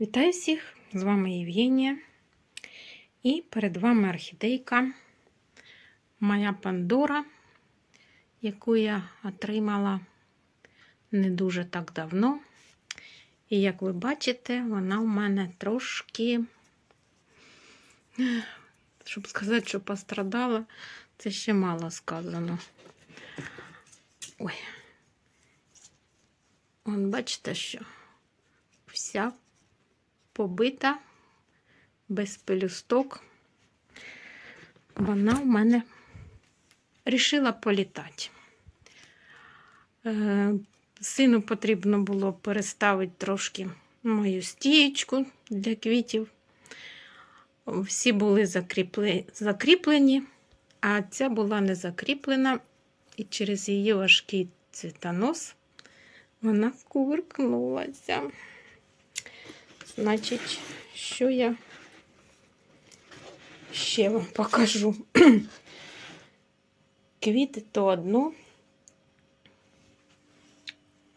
Вітаю всіх! З вами Євгенія. І перед вами орхідейка моя Пандора, яку я отримала не дуже так давно. І як ви бачите, вона у мене трошки, щоб сказати, що пострадала, це ще мало сказано. Ой. Вон, бачите, що вся побита, без пелюсток. Вона в мене рішила політати. Е, Сину потрібно було переставити трошки мою стієчку для квітів. Всі були закріплені, а ця була не закріплена, і через її важкий цвітонос вона кувиркнулася. Значить, що я ще вам покажу. Квіти то одно.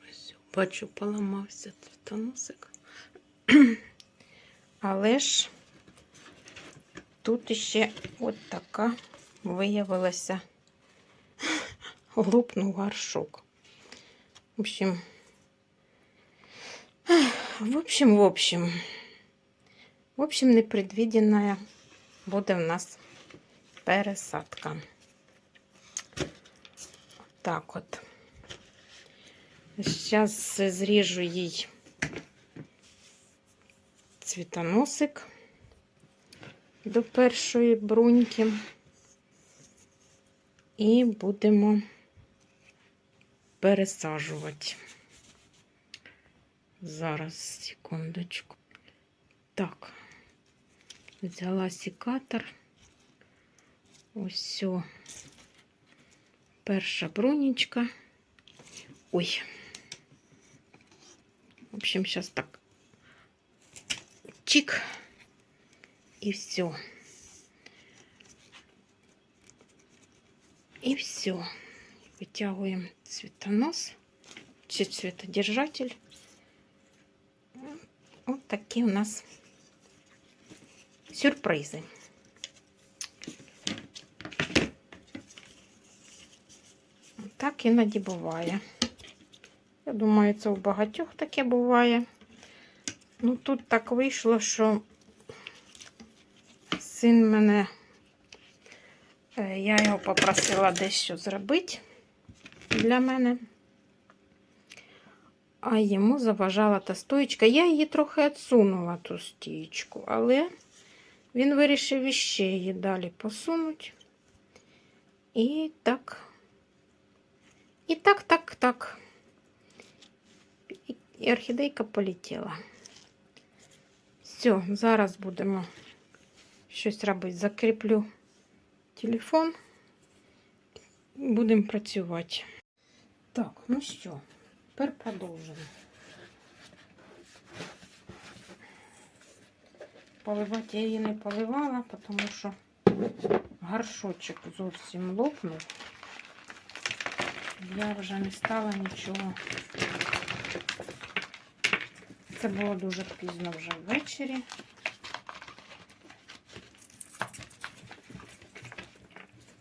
Ось, бачу, поламався цвітоносик. Але ж тут ще от така виявилася лопнув горшок. В общем, в общем, в общем, в общем, непредвиденная буде в нас пересадка. Так от. Зараз зріжу їй цвітоносик до першої бруньки і будемо пересаджувати. Зараз, секундочку. Так, взяла секатор. Все. Перша брунечка. Ой. В общем, сейчас так. Чик. И все. И все. Вытягиваем цветонос. Цветодержатель. Вот такие у нас сюрпризи. Так іноді буває. Я думаю, це у багатьох таке буває. Ну, тут так вийшло, що син мене, е, я його попросила дещо зробити для мене, а йому заважала та стоїчка. Я її трохи відсунула, ту стієчку, але він вирішив іще її далі посунути. І так, і так, так, так. І орхідейка полетіла. Все, зараз будемо щось робити. Закріплю телефон, будемо працювати. Так, ну що, тепер продовжимо. Поливати я її не поливала, тому що горшочок зовсім лопнув. Я вже не стала нічого. Це було дуже пізно вже ввечері.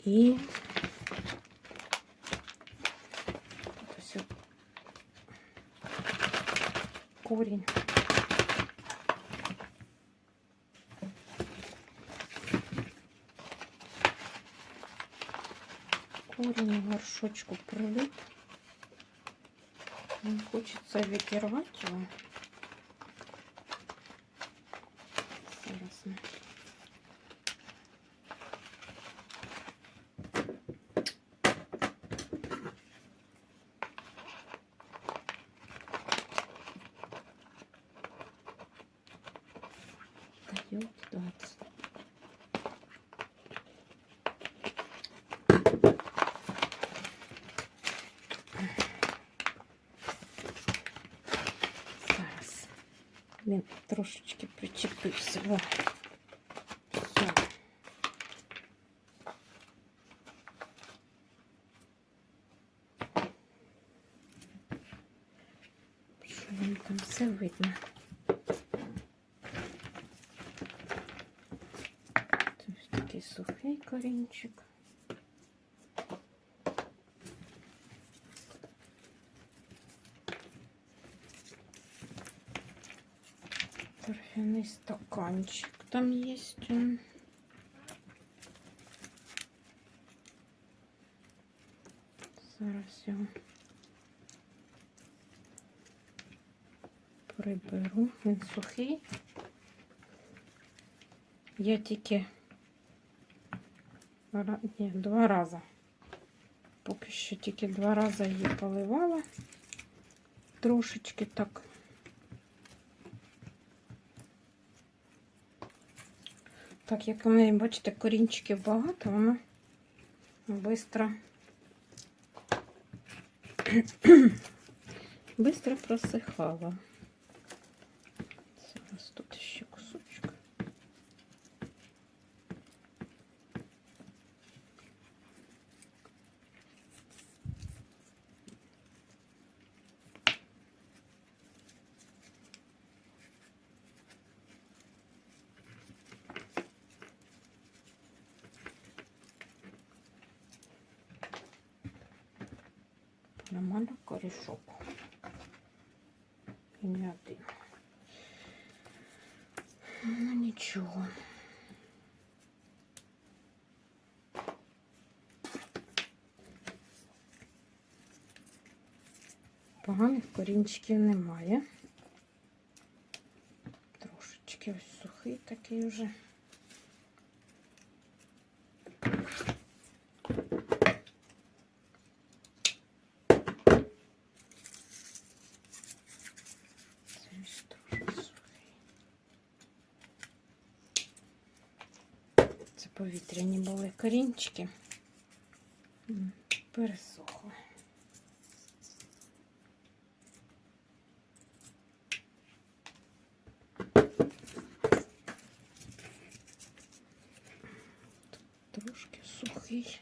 І ось от корінь. Корінь в горшочку прилип. Не хочеться відірвати його. Зараз Він трошечки причепився. О. Все. Що все видно? Ось такий сухий корінчик. Торфяний стаканчик там есть. он. Зараз його приберу. Він сухий. Я тільки ра- ні, два рази. Поки що тільки два рази її поливала. Трошечки так. Так, як у мене, бачите, корінчиків багато, вона швидко быстро просихала. Зараз тут ще кусочок. Нормально корішок. І не один. Ну нічого. Поганих корінчиків немає. Трошечки ось сухий такий вже. Це ось дуже сухий. Це повітряні були корінчики. Пересохли. Тут Трошки сухий.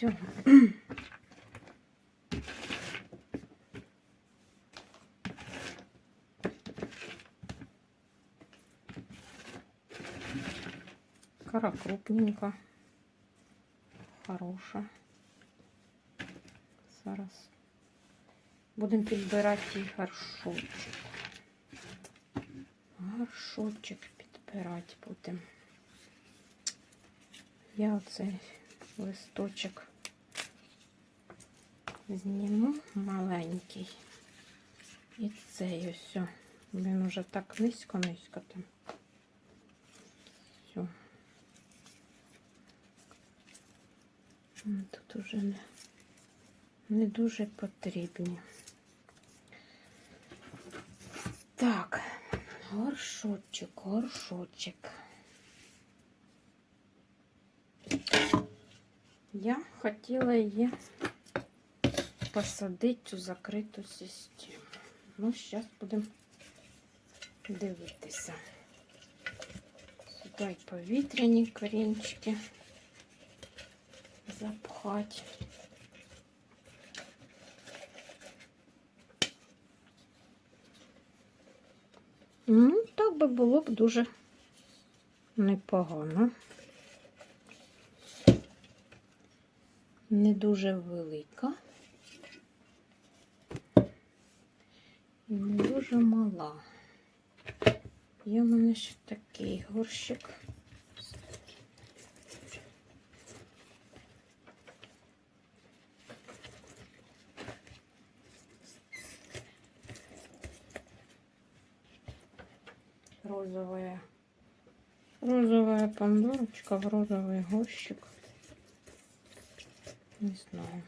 Все. Кора крупненька, хороша. Зараз будемо підбирати їй горшочок. Горшочок підбирати будемо. Я оцей листочок зніму маленький. І цей ось. Він уже так низько-низько там. Все. Тут уже не, не дуже потрібні. Так, горшочок, горшочок. Я хотіла її посадити у закриту систему. Ну, зараз будемо дивитися. Сюди повітряні корінчики запхати. Ну, так би було б дуже непогано. Не дуже велика. І не дуже мала. Є в мене ще такий горщик. Розовая. Розовая пандорочка в розовый горщик. Не знаю.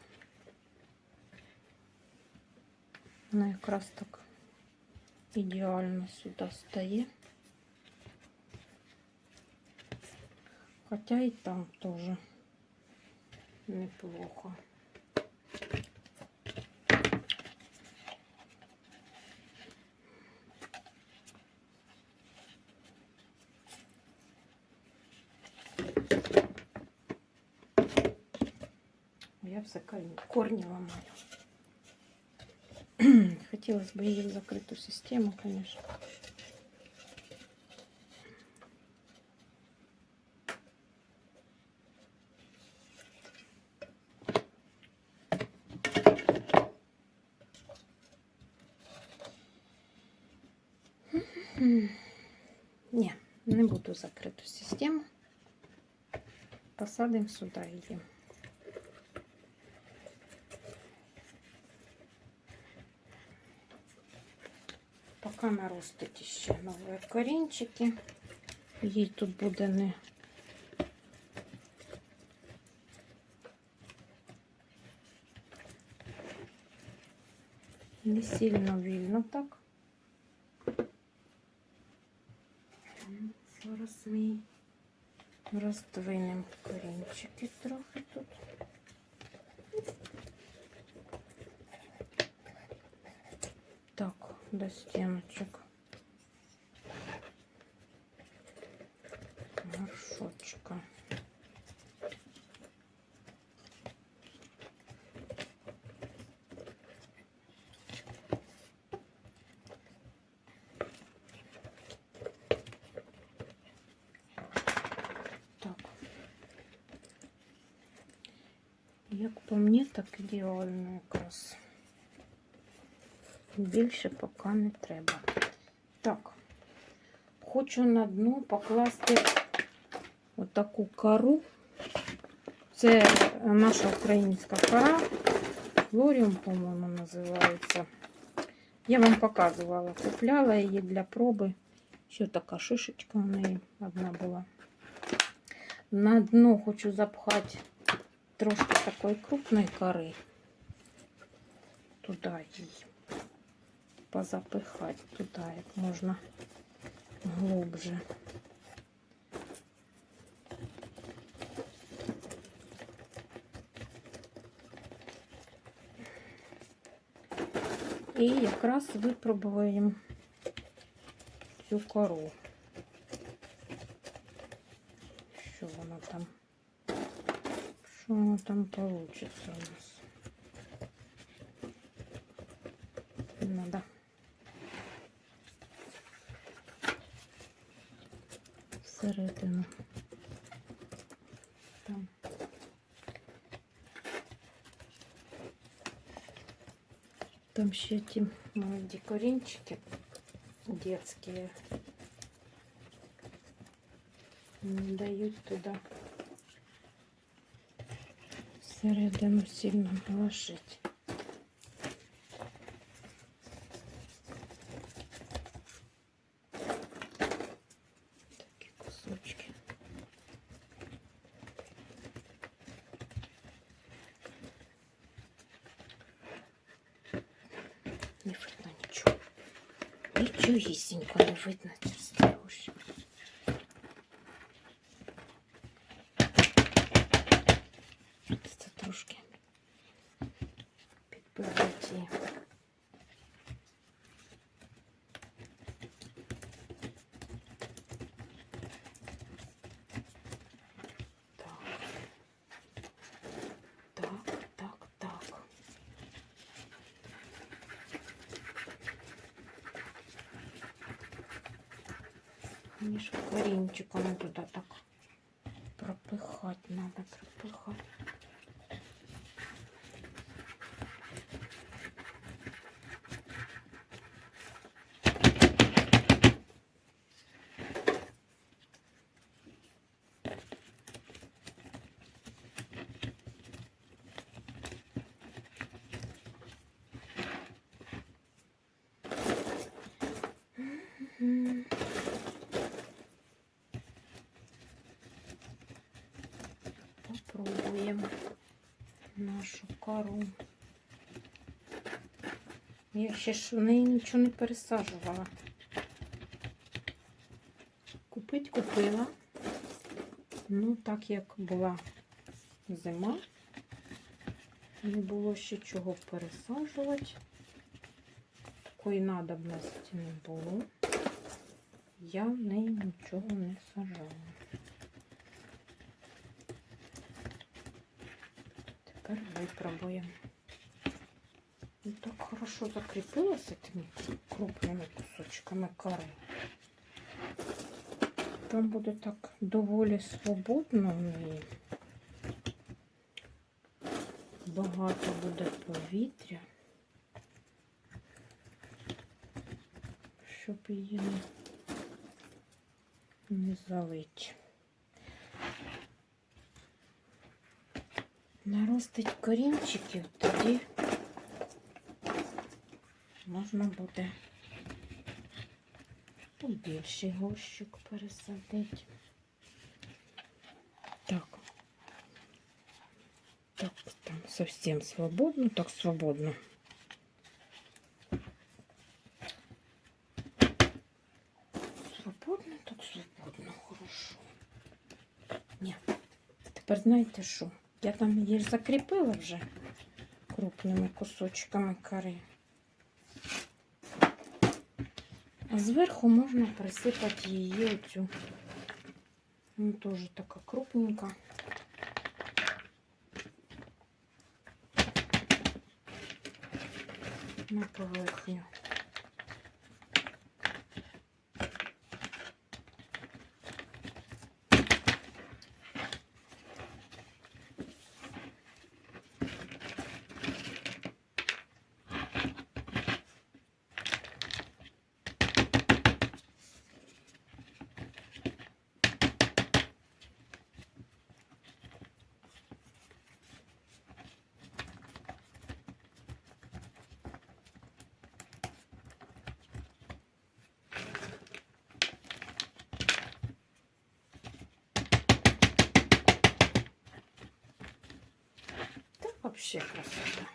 Вона якраз так идеально сюда стає. хотя и там тоже неплохо. Я все корни ломаю. Ламаю. Хотілося б її в закриту систему, звісно. Ні, не буду закриту систему. Посадимо сюди її. Поки наростить ще нові корінчики. Їй тут буде не не сильно вільно так. Зараз ми роздвинемо корінчики трохи тут. Так, до стіночок. Горшочка. Так. Як по мені, так ідеально якраз. Більше поки не треба. Так, хочу на дно покласти отаку кору. Це наша українська кора. Лоріум, по-моєму, називається. Я вам показувала, купляла її для проби. Ще така шишечка у неї одна була. На дно хочу запхати трошки такої крупної кори. Туди її позапихати туди, як можна глубже. І якраз випробуємо цю кору. Що воно там? Що воно там вийде у нас? Там ще ті молоді корінчики детські. Не дають туди всередину сильно положити. Нічогісінько не видно через те ось. Це трошки підпивати. Так. Так, так, так. Між корінчиками туди так пропихати треба, пропихати. Нашу кору. Я ще ж в неї нічого не пересаджувала. Купить купила. Ну, так як була зима, не було ще чого пересаджувати. Такої надобності не було. Я в неї нічого не сажала. Тепер випробуємо. І так хорошо закріпилося тими крупними кусочками кари. Там буде так доволі свободно неї. Багато буде повітря, щоб її не залить. Наростить корінчиків, тоді можна буде у більший горщик пересадити. Так. Так, там совсем свободно, так свободно. Свободно, так свободно, хорошо. Ні. Тепер знаєте що? Я там її ж закріпила вже крупними кусочками кори. А зверху можна присипати її оцю. Ну, теж така крупненька. На поверхню. Вообще красота.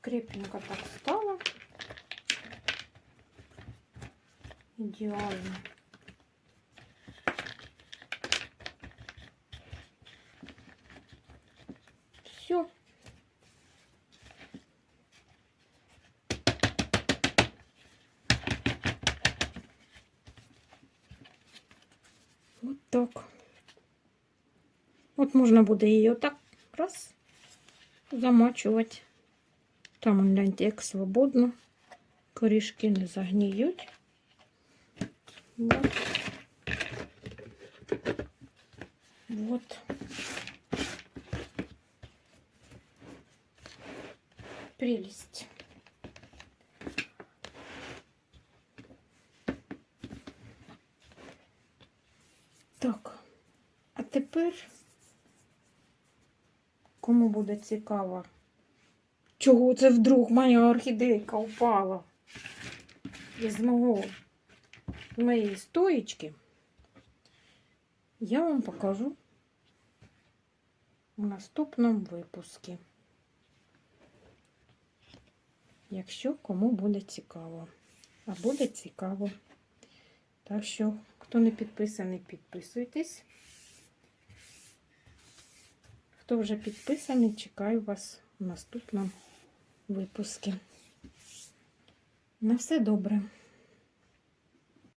Крепенько так стало. Идеально. От можна буде її отак раз замачувати. Там, гляньте, як свободно. Корішки не загніють. Вот. Вот. Прелесть. Так, а тепер, кому буде цікаво, чого це вдруг моя орхідейка упала із мого, моєї стоїчки, я вам покажу у наступному випуску. Якщо кому буде цікаво. А буде цікаво. Так що, хто не підписаний, підписуйтесь. Хто вже підписаний, чекаю вас в наступному випуску. На все добре.